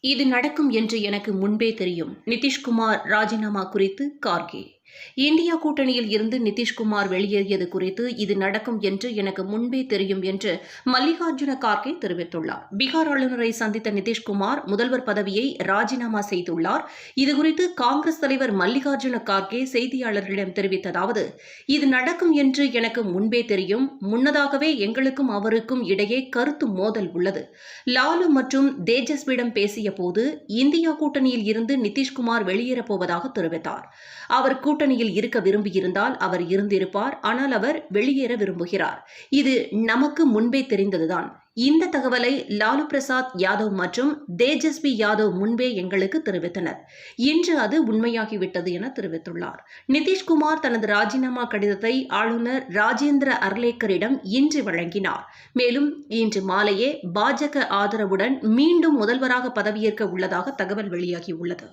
இது நடக்கும் என்று எனக்கு முன்பே தெரியும். நிதிஷ்குமார் ராஜினாமா குறித்து கார்கே. இந்தியா கூட்டணியில் இருந்து நிதிஷ்குமார் வெளியேறியது குறித்து இது நடக்கும் என்று எனக்கு முன்பே தெரியும் என்று மல்லிகார்ஜுன கார்கே தெரிவித்துள்ளார். பீகார் ஆளுநரை சந்தித்த நிதிஷ்குமார் முதல்வர் பதவியை ராஜினாமா செய்துள்ளார். இதுகுறித்து காங்கிரஸ் தலைவர் மல்லிகார்ஜுன கார்கே செய்தியாளர்களிடம் தெரிவித்ததாவது இது நடக்கும் என்று எனக்கு முன்பே தெரியும். முன்னதாகவே எங்களுக்கும் அவருக்கும் இடையே கருத்து மோதல் உள்ளது. லாலு மற்றும் தேஜஸ்விடம் பேசிய போது இந்தியா கூட்டணியில் இருந்து நிதிஷ்குமார் வெளியேறப் போவதாக தெரிவித்தார். அவர் கூட்டணி கூட்டணியில் இருக்க விரும்பியிருந்தால் அவர் இருந்திருப்பார் ஆனால் அவர் வெளியேற விரும்புகிறார். இது நமக்கு முன்பே தெரிந்ததுதான். இந்த தகவலை லாலு பிரசாத் யாதவ் மற்றும் தேஜஸ்வி யாதவ் முன்பே எங்களுக்கு தெரிவித்தனர். இன்று அது உண்மையாகிவிட்டது என தெரிவித்துள்ளார். நிதிஷ்குமார் தனது ராஜினாமா கடிதத்தை ஆளுநர் ராஜேந்திர அர்லேக்கரிடம் இன்று வழங்கினார். மேலும் இன்று மாலையே பாஜக ஆதரவுடன் மீண்டும் முதல்வராக பதவியேற்க உள்ளதாக தகவல் வெளியாகியுள்ளது.